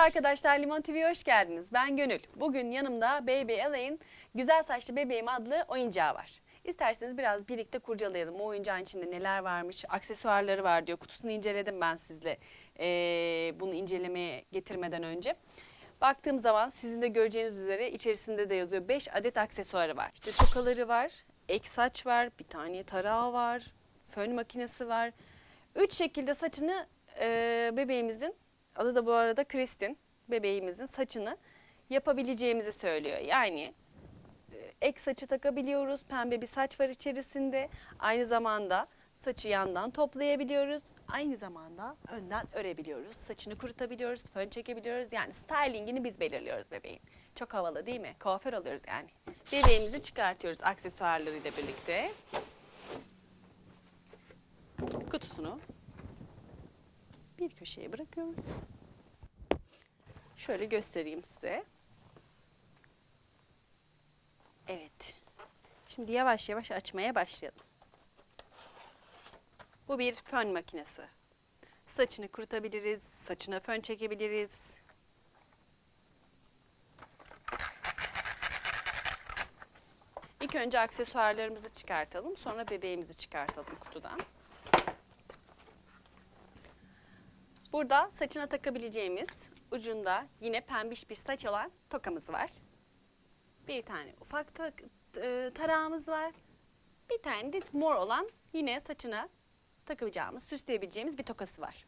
Merhaba arkadaşlar, Limon TV'ye hoş geldiniz. Ben Gönül. Bugün yanımda Baby Elaine Güzel Saçlı Bebeğim adlı oyuncağı var. İsterseniz biraz birlikte kurcalayalım. O oyuncağın içinde neler varmış, aksesuarları var diyor. Kutusunu inceledim ben sizle ee, bunu incelemeye getirmeden önce. Baktığım zaman sizin de göreceğiniz üzere içerisinde de yazıyor 5 adet aksesuarı var. İşte tokaları var, ek saç var, bir tane tarağı var, fön makinesi var. Üç şekilde saçını e, bebeğimizin, adı da bu arada Kristin, bebeğimizin saçını yapabileceğimizi söylüyor. Yani e, ek saçı takabiliyoruz, pembe bir saç var içerisinde. Aynı zamanda saçı yandan toplayabiliyoruz. Aynı zamanda önden örebiliyoruz. Saçını kurutabiliyoruz, fön çekebiliyoruz. Yani stylingini biz belirliyoruz bebeğin. Çok havalı değil mi? Kuaför oluyoruz yani. Bebeğimizi çıkartıyoruz aksesuarlarıyla birlikte. Kutusunu bir köşeye bırakıyoruz. Şöyle göstereyim size. Evet. Şimdi yavaş yavaş açmaya başlayalım. Bu bir fön makinesi. Saçını kurutabiliriz, saçına fön çekebiliriz. İlk önce aksesuarlarımızı çıkartalım, sonra bebeğimizi çıkartalım kutudan. Burada saçına takabileceğimiz ucunda yine pembiş bir saç olan tokamız var. Bir tane ufak ta- e, tarağımız var. Bir tane de mor olan yine saçına takabileceğimiz, süsleyebileceğimiz bir tokası var.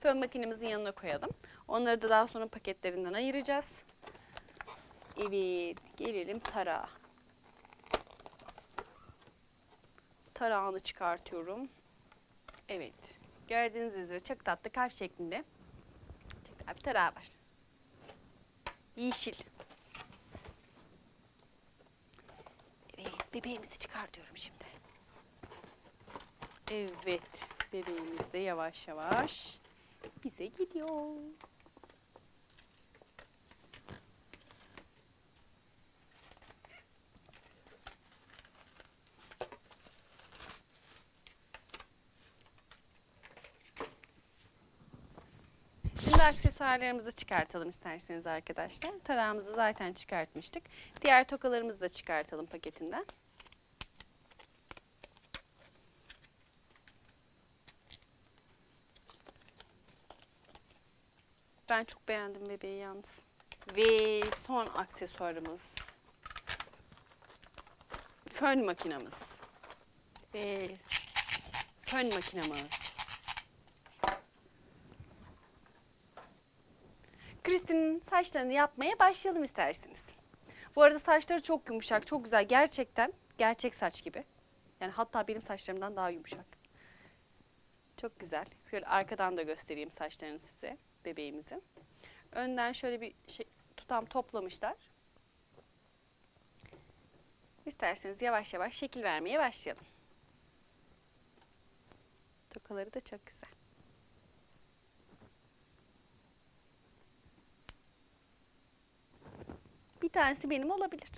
Fön makinemizin yanına koyalım. Onları da daha sonra paketlerinden ayıracağız. Evet, gelelim tarağa. Tarağını çıkartıyorum. Evet. Gördüğünüz üzere çok tatlı kalp şeklinde. Çok tatlı bir tarağı var. Yeşil. Evet, bebeğimizi çıkartıyorum şimdi. Evet, bebeğimiz de yavaş yavaş bize gidiyor. Şimdi aksesuarlarımızı çıkartalım isterseniz arkadaşlar. Tarağımızı zaten çıkartmıştık. Diğer tokalarımızı da çıkartalım paketinden. Ben çok beğendim bebeği yalnız. Ve son aksesuarımız. Fön makinamız. Ve fön makinamız. Kristin'in saçlarını yapmaya başlayalım isterseniz. Bu arada saçları çok yumuşak, çok güzel. Gerçekten gerçek saç gibi. Yani hatta benim saçlarımdan daha yumuşak. Çok güzel. Şöyle arkadan da göstereyim saçlarını size, bebeğimizin. Önden şöyle bir şey, tutam toplamışlar. İsterseniz yavaş yavaş şekil vermeye başlayalım. Tokaları da çok güzel. Tanesi benim olabilir.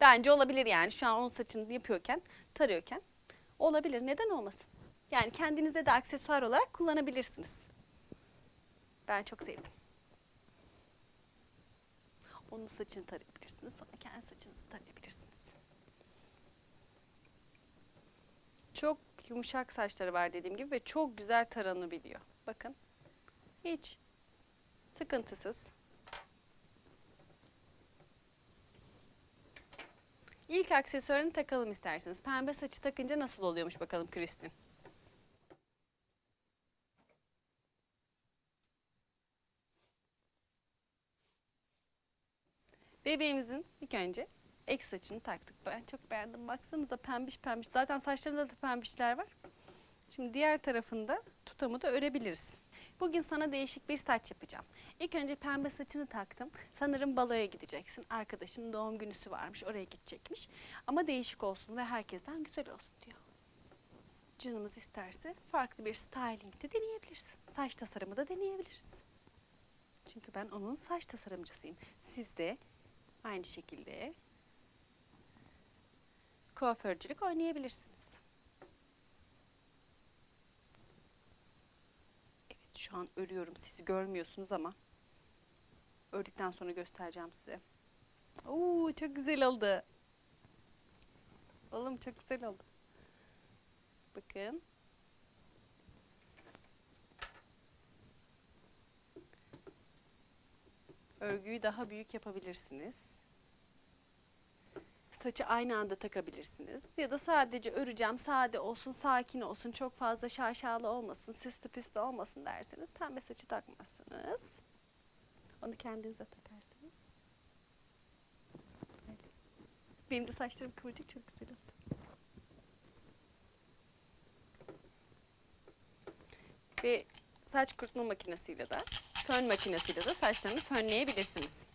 Bence olabilir yani. Şu an onun saçını yapıyorken, tarıyorken olabilir. Neden olmasın? Yani kendinize de aksesuar olarak kullanabilirsiniz. Ben çok sevdim. Onun saçını tarayabilirsiniz. Sonra kendi saçınızı tarayabilirsiniz. Çok yumuşak saçları var dediğim gibi ve çok güzel taranabiliyor. Bakın. Hiç sıkıntısız. İlk aksesuarını takalım isterseniz. Pembe saçı takınca nasıl oluyormuş bakalım Kristin. Bebeğimizin ilk önce ek saçını taktık. Ben çok beğendim. Baksanıza pembiş pembiş. Zaten saçlarında da pembişler var. Şimdi diğer tarafında tutamı da örebiliriz. Bugün sana değişik bir saç yapacağım. İlk önce pembe saçını taktım. Sanırım baloya gideceksin. Arkadaşının doğum günüsü varmış. Oraya gidecekmiş. Ama değişik olsun ve herkesten güzel olsun diyor. Canımız isterse farklı bir styling de deneyebilirsin. Saç tasarımı da deneyebiliriz. Çünkü ben onun saç tasarımcısıyım. Siz de aynı şekilde kuaförcülük oynayabilirsiniz. Şu an örüyorum. Sizi görmüyorsunuz ama ördükten sonra göstereceğim size. Oo çok güzel oldu. Oğlum çok güzel oldu. Bakın. Örgüyü daha büyük yapabilirsiniz. Saçı aynı anda takabilirsiniz. Ya da sadece öreceğim, sade olsun, sakin olsun, çok fazla şaşalı olmasın, süslü püslü olmasın derseniz pembe saçı takmazsınız. Onu kendinize takarsınız. Böyle. Benim de saçlarım kıvırcık çok güzel oldu. Ve saç kurutma makinesiyle de, fön makinesiyle de saçlarını fönleyebilirsiniz.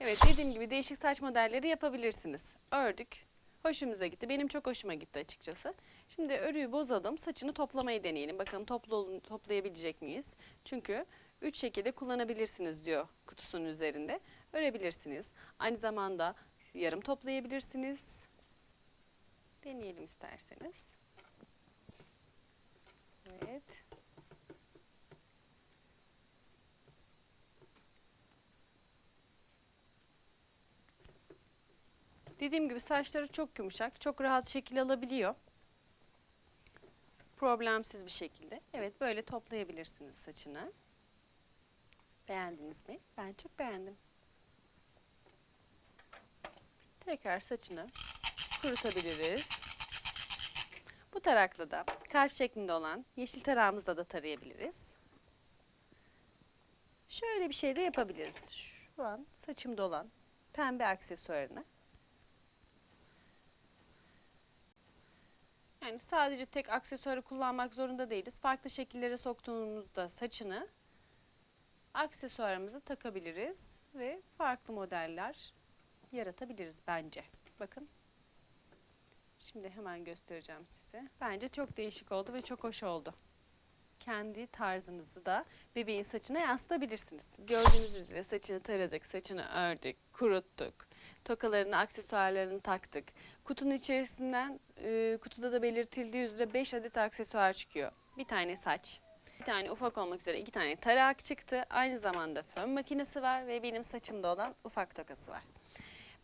Evet dediğim gibi değişik saç modelleri yapabilirsiniz. Ördük. Hoşumuza gitti. Benim çok hoşuma gitti açıkçası. Şimdi örüyü bozalım. Saçını toplamayı deneyelim. Bakalım toplu, toplayabilecek miyiz? Çünkü üç şekilde kullanabilirsiniz diyor kutusunun üzerinde. Örebilirsiniz. Aynı zamanda yarım toplayabilirsiniz. Deneyelim isterseniz. Evet. Dediğim gibi saçları çok yumuşak, çok rahat şekil alabiliyor. Problemsiz bir şekilde. Evet böyle toplayabilirsiniz saçını. Beğendiniz mi? Ben çok beğendim. Tekrar saçını kurutabiliriz. Bu tarakla da kalp şeklinde olan yeşil tarağımızla da tarayabiliriz. Şöyle bir şey de yapabiliriz. Şu an saçımda olan pembe aksesuarını Yani sadece tek aksesuarı kullanmak zorunda değiliz. Farklı şekillere soktuğumuzda saçını aksesuarımızı takabiliriz ve farklı modeller yaratabiliriz bence. Bakın. Şimdi hemen göstereceğim size. Bence çok değişik oldu ve çok hoş oldu. Kendi tarzınızı da bebeğin saçına yansıtabilirsiniz. Gördüğünüz üzere saçını taradık, saçını ördük, kuruttuk. Tokalarını, aksesuarlarını taktık. Kutunun içerisinden e, kutuda da belirtildiği üzere 5 adet aksesuar çıkıyor. Bir tane saç, bir tane ufak olmak üzere iki tane tarak çıktı. Aynı zamanda fön makinesi var ve benim saçımda olan ufak tokası var.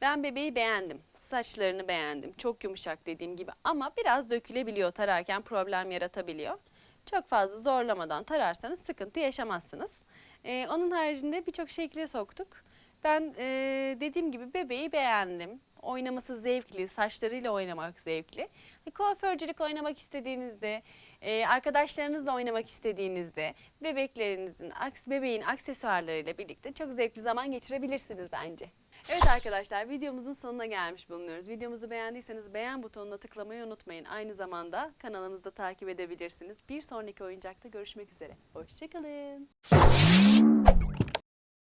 Ben bebeği beğendim. Saçlarını beğendim. Çok yumuşak dediğim gibi ama biraz dökülebiliyor tararken problem yaratabiliyor. Çok fazla zorlamadan tararsanız sıkıntı yaşamazsınız. Ee, onun haricinde birçok şekle soktuk. Ben e, dediğim gibi bebeği beğendim. Oynaması zevkli, saçlarıyla oynamak zevkli. E, Kuaförcülük oynamak istediğinizde, e, arkadaşlarınızla oynamak istediğinizde bebeklerinizin, aks bebeğin aksesuarlarıyla birlikte çok zevkli zaman geçirebilirsiniz bence. Evet arkadaşlar videomuzun sonuna gelmiş bulunuyoruz. Videomuzu beğendiyseniz beğen butonuna tıklamayı unutmayın. Aynı zamanda kanalımızda takip edebilirsiniz. Bir sonraki oyuncakta görüşmek üzere. Hoşçakalın.